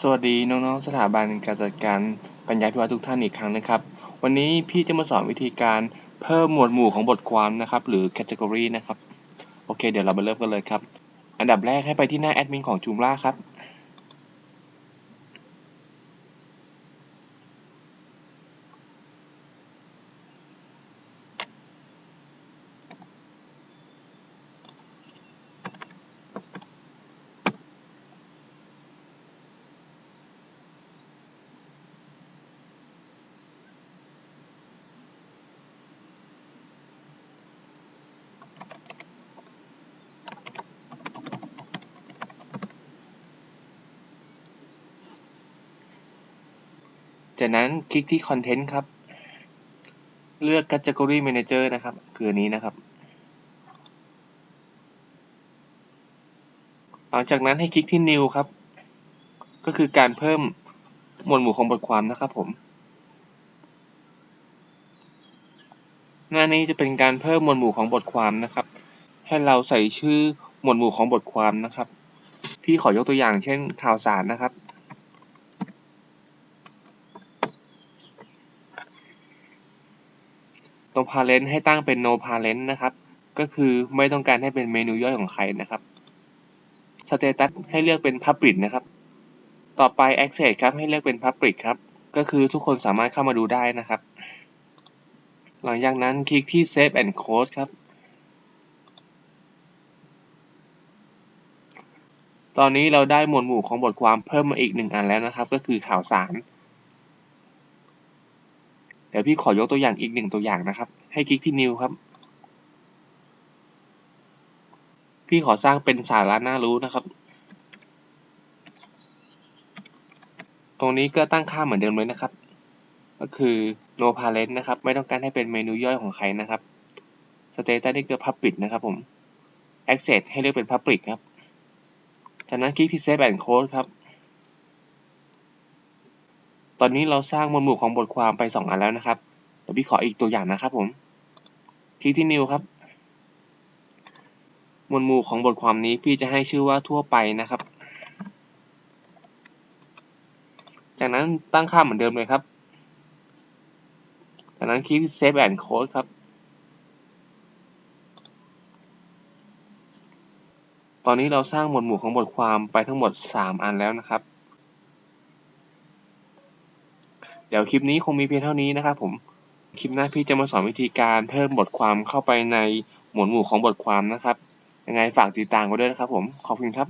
สวัสดีน้องๆสถาบันการจัดการปัญญาพิวัตรทุกท่านอีกครั้งนะครับ วันนี้พี่จะมาสอนวิธีการเพิ่มหมวดหมู่ของบทความนะครับ หรือ category นะครับ โอเค เดี๋ยวเรามาเริ่มกันเลยครับ อันดับแรกให้ไปที่หน้าแอดมินของ Joomla ครับ จากนั้นคลิกที่ Content ครับ เลือก Category Manager นะครับ คืออันนี้นะครับ หลังจากนั้นให้คลิกที่ New ครับ ก็คือการเพิ่มหมวดหมู่ของบทความนะครับผม หน้านี้จะเป็นการเพิ่มหมวดหมู่ของบทความนะครับ ให้เราใส่ชื่อหมวดหมู่ของบทความนะครับ พี่ขอยกตัวอย่างเช่นข่าวสารนะครับ ตรง parent ให้ตั้งเป็น no parent นะครับ ก็คือไม่ต้องการให้เป็นเมนูย่อยของใครนะครับ status ให้เลือกเป็น public นะครับ ต่อไป access ครับให้เลือกเป็น public ครับ ก็คือทุกคนสามารถเข้ามาดูได้นะครับ หลังจากนั้นคลิกที่ save and close ครับ ตอนนี้เราได้หมวดหมู่ของบทความเพิ่มมาอีกหนึ่งอันแล้วนะครับ ก็คือข่าวสาร เดี๋ยวพี่ขอยกตัวอย่างอีกหนึ่งตัวอย่างนะครับ ให้คลิกที่ new ครับ พี่ขอสร้างเป็นสาระน่ารู้นะครับ ตรงนี้ก็ตั้งค่าเหมือนเดิมเลยนะครับ ก็คือ no parent นะครับ ไม่ต้องการให้เป็นเมนูย่อยของใครนะครับ status นี่คือ public นะครับผม access ให้เลือกเป็น public ครับ จากนั้นคลิกที่ save and close ครับ ตอนนี้เราสร้างหมวดหมู่ของบทความไป 2 อันแล้วนะครับ เดี๋ยวพี่ขออีกตัวอย่างนะครับผม คลิกที่ new ครับ หมวดหมู่ของบทความนี้พี่จะให้ชื่อว่าทั่วไปนะครับ จากนั้นตั้งค่าเหมือนเดิมเลยครับ จากนั้นคลิก save and close ครับ ตอนนี้เราสร้างหมวดหมู่ของบทความไปทั้งหมด 3 อันแล้วนะครับ เดี๋ยวคลิปนี้คงมีเพียงเท่านี้นะครับผม คลิปหน้าพี่จะมาสอนวิธีการเพิ่มบทความเข้าไปในหมวดหมู่ของบทความนะครับ ยังไงฝากติดตามกันด้วยนะครับผม ขอบคุณครับ